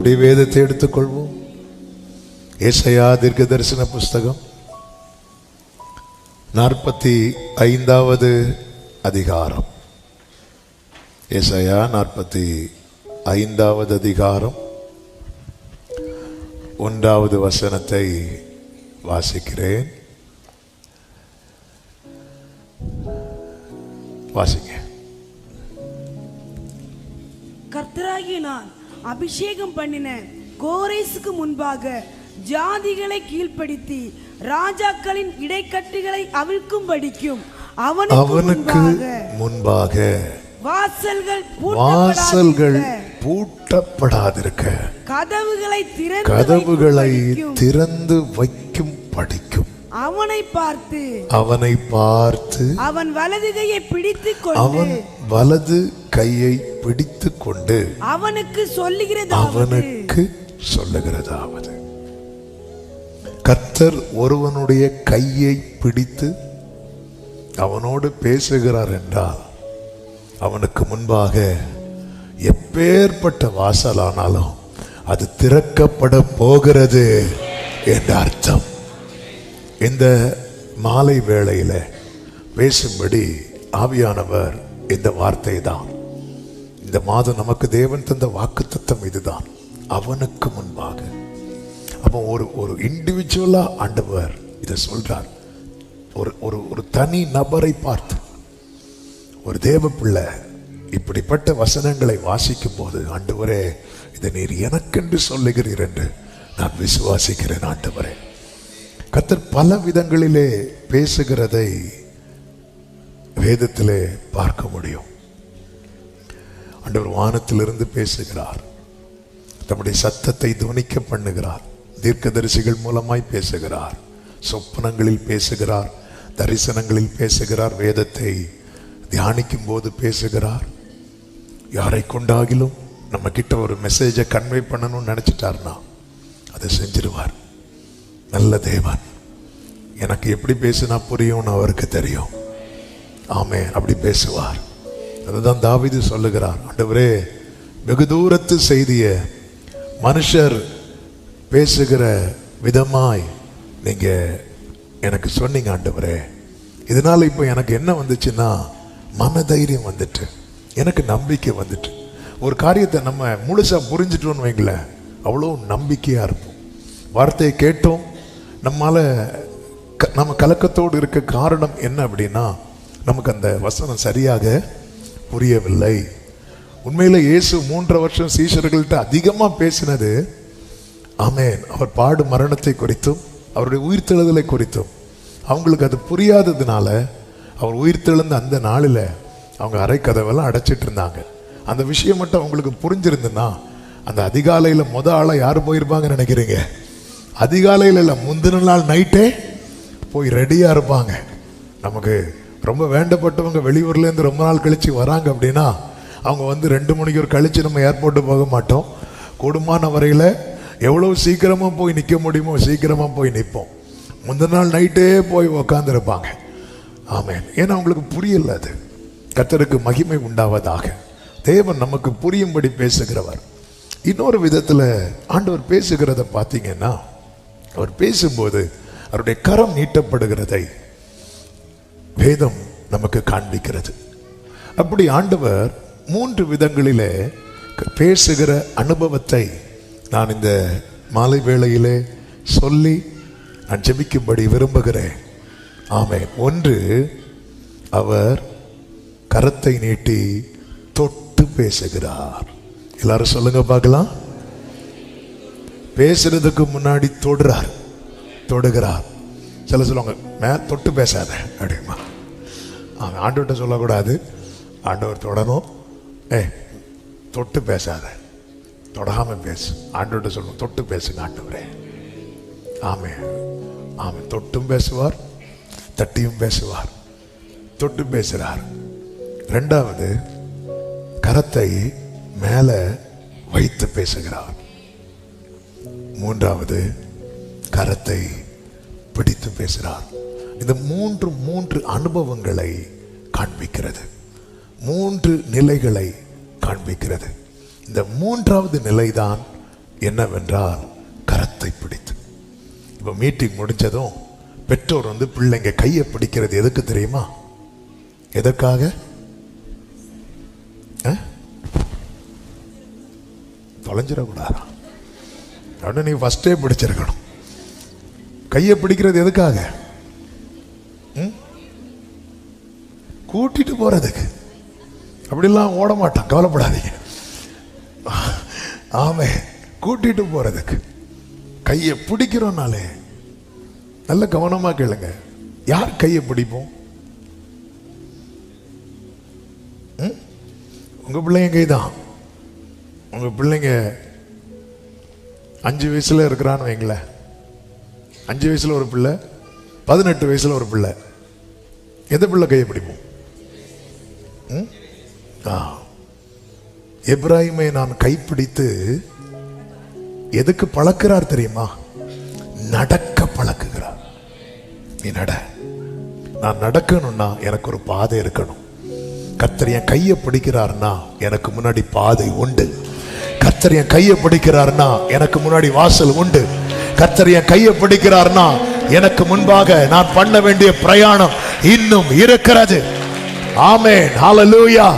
அப்படியே வேதத்தை எடுத்துக்கொள்வோம். ஏசையா தீர்க்க தரிசன புஸ்தகம் நாற்பத்தி ஐந்தாவது அதிகாரம். ஏசையா நாற்பத்தி ஐந்தாவது அதிகாரம் ஒன்றாவது வசனத்தை வாசிக்கிறேன். வாசிங்க. கர்த்தராகி நான் அபிஷேகம் பண்ணின கோரேசுக்கு முன்பாக ஜாதிகளை கீழ்ப்படுத்தி ராஜாக்களின் இடைக்கட்டுகளை அவிழ்க்கும்படிக்கும் அவனுக்கு அவனுக்கு முன்பாக வாசல்கள் வாசல்கள் பூட்டப்படாதிருக்க, கதவுகளை கதவுகளை திறந்து வைக்கும் படிக்கும் அவனை பார்த்து அவனை பார்த்து அவன் வலது கையை பிடித்துக் கொண்டு அவன் வலது கையை பிடித்து கொண்டு அவனுக்கு சொல்லுகிறது அவனுக்கு சொல்லுகிறதாவது. கர்த்தர் ஒருவனுடைய கையை பிடித்து அவனோடு பேசுகிறார் என்றால் அவனுக்கு முன்பாக எப்பேற்பட்ட வாசலானாலும் அது திறக்கப்பட போகிறது என்ற அர்த்தம். இந்த மாலை வேளையில் பேசும்படி ஆவியானவர் இந்த வார்த்தை தான் இந்த மாதம் நமக்கு தேவன் தந்த வாக்குத்தத்தம் இதுதான். அவனுக்கு முன்பாக. அப்போ ஒரு ஒரு இண்டிவிஜுவலாக ஆண்டவர் இதை சொல்றார். ஒரு ஒரு ஒரு தனி நபரை பார்த்து. ஒரு தேவ பிள்ளை இப்படிப்பட்ட வசனங்களை வாசிக்கும் போது ஆண்டவரே இதை நீர் எனக்கென்று சொல்லுகிறீர் என்று நான் விசுவாசிக்கிறேன் ஆண்டவரே. கர்த்தர் பல விதங்களிலே பேசுகிறதை வேதத்திலே பார்க்க முடியும். ஆண்டவர் வானத்திலிருந்து பேசுகிறார். தம்முடைய சத்தத்தை துவனிக்க பண்ணுகிறார். தீர்க்கதரிசிகள் மூலமாய் பேசுகிறார். சொப்பனங்களில் பேசுகிறார். தரிசனங்களில் பேசுகிறார். வேதத்தை தியானிக்கும் போது பேசுகிறார். யாரை கொண்டாகிலும் நம்ம கிட்ட ஒரு மெசேஜை கன்வே பண்ணணும்னு நினைச்சிட்டாருன்னா அதை செஞ்சிருவார். நல்ல தேவன். எனக்கு எப்படி பேசினா புரியும்னு அவருக்கு தெரியும். ஆமே அப்படி பேசுவார். அதுதான் தாவிது சொல்லுகிறார். ஆண்டவரே வெகு தூரத்து செய்திய மனுஷர் பேசுகிற விதமாய் நீங்க எனக்கு சொன்னீங்க ஆண்டவரே. இதனால இப்போ எனக்கு என்ன வந்துச்சுன்னா மனதைரியம் வந்துட்டு எனக்கு நம்பிக்கை வந்துட்டு. ஒரு காரியத்தை நம்ம முழுசாக புரிஞ்சிட்டோன்னு வைங்களேன் அவ்வளோ நம்பிக்கையாக இருப்போம். வார்த்தையை கேட்டோம் நம்மளால் நம்ம கலக்கத்தோடு இருக்க காரணம் என்ன அப்படின்னா நமக்கு அந்த வசனம் சரியாக புரியவில்லை. உண்மையில் இயேசு மூன்றரை வருஷம் சீஷர்கள்ட்ட அதிகமாக பேசினது ஆமேன். அவர் பாடு மரணத்தை குறித்தும் அவருடைய உயிர்த்தெழுதலை குறித்தும். அவங்களுக்கு அது புரியாததுனால அவர் உயிர்த்தெழுந்த அந்த நாளில் அவங்க அரை கதவெல்லாம் அடைச்சிட்டு இருந்தாங்க. அந்த விஷயம் மட்டும் அவங்களுக்கு புரிஞ்சிருந்துன்னா அந்த அதிகாலையில் முத ஆளாக யார் போயிருப்பாங்கன்னு நினைக்கிறீங்க? அதிகாலையில் இல்லை முந்தின நாள் நைட்டே போய் ரெடியாக இருப்பாங்க. நமக்கு ரொம்ப வேண்டப்பட்டவங்க வெளியூர்லேருந்து ரொம்ப நாள் கழித்து வராங்க அப்படின்னா அவங்க வந்து ரெண்டு மணிக்கு ஒரு கழித்து நம்ம ஏர்போர்ட்டு போக மாட்டோம். கூடுமான வரையில் எவ்வளோ சீக்கிரமாக போய் நிற்க முடியுமோ சீக்கிரமாக போய் நிற்போம் முந்தின நாள் நைட்டே போய் உக்காந்துருப்பாங்க. ஆமாம் ஏன்னா அவங்களுக்கு புரியல அது. கத்தருக்கு மகிமை உண்டாவதாக. தேவன் நமக்கு புரியும்படி பேசுகிறவர். இன்னொரு விதத்தில் ஆண்டவர் பேசுகிறத பார்த்தீங்கன்னா அவர் பேசும்போது அவருடைய கரம் நீட்டப்படுகிறதை வேதம் நமக்கு காண்பிக்கிறது. அப்படி ஆண்டவர் மூன்று விதங்களிலே பேசுகிற அனுபவத்தை நான் இந்த மாலை வேளையிலே சொல்லி நான் ஜெபிக்கும்படி விரும்புகிறேன். ஆமே ஒன்று அவர் கரத்தை நீட்டி தொட்டு பேசுகிறார். எல்லாரும் சொல்லுங்க பார்க்கலாம். பேசுறதுக்கு முன்னாடி தொடுறார். தொடுகிறார். சில சொல்லுவாங்க மே தொட்டு பேசாத அப்படிமா அவன் ஆண்டவர்கிட்ட சொல்லக்கூடாது. ஆண்டவர் தொடணும். ஏ தொட்டு பேசாத. தொடாமல் பேசு. ஆண்டவர்கிட்ட சொல்லணும் தொட்டு பேசுங்க ஆண்டவரே. ஆமே ஆமே தொட்டும் பேசுவார் தட்டியும் பேசுவார். தொட்டு பேசுகிறார் ரெண்டாவது கரத்தை மேலே வைத்து பேசுகிறார். மூன்றாவது கரத்தை பிடித்து பேசுகிறார் இந்த மூன்று மூன்று அனுபவங்களை காண்பிக்கிறது. மூன்று நிலைகளை காண்பிக்கிறது. இந்த மூன்றாவது நிலைதான் என்னவென்றால் கரத்தை பிடித்து. இப்போ மீட்டிங் முடிஞ்சதும் பெற்றோர் வந்து பிள்ளைங்க கையை பிடிக்கிறது எதுக்கு தெரியுமா? எதற்காக? தொலைஞ்சிடக்கூடாதா? அப்படின்னு நீ ஃபஸ்ட்டே பிடிச்சிருக்கணும். கையை பிடிக்கிறது எதுக்காக? ம்? கூட்டிட்டு போறதுக்கு. அப்படிலாம் ஓட மாட்டான். கவலைப்படாதீங்க. ஆமே கூட்டிட்டு போறதுக்கு. கையை பிடிக்கிறோம்னாலே நல்ல கவனமா கேளுங்க. யார் கையை பிடிப்போம்? ம்? உங்க பிள்ளைங்க கைதான். உங்க பிள்ளைங்க அஞ்சு வயசுல இருக்கிறான்னு வைங்களேன். அஞ்சு வயசில் ஒரு பிள்ளை பதினெட்டு வயசில் ஒரு பிள்ளை. எந்த பிள்ளை கையை பிடிப்போம்? ம்? ஆ. எப்ராஹிமை நான் கைப்பிடித்து எதுக்கு பழக்கிறார் தெரியுமா? நடக்க பழக்குகிறார். நீ நட. நான் நடக்கணும்னா எனக்கு ஒரு பாதை இருக்கணும். கத்தர் என் கையை பிடிக்கிறார்னா எனக்கு முன்னாடி பாதை உண்டு. கத்தர் என் கையை பிடிக்கிறார்னா எனக்கு முன்னாடி வாசல் உண்டு. கத்தர் என் கையை பிடிக்கிறார்னா எனக்கு முன்பாக நான் பண்ண வேண்டிய பிரயாணம் இன்னும் இருக்கிறது. ஆமேன். ஹalleluya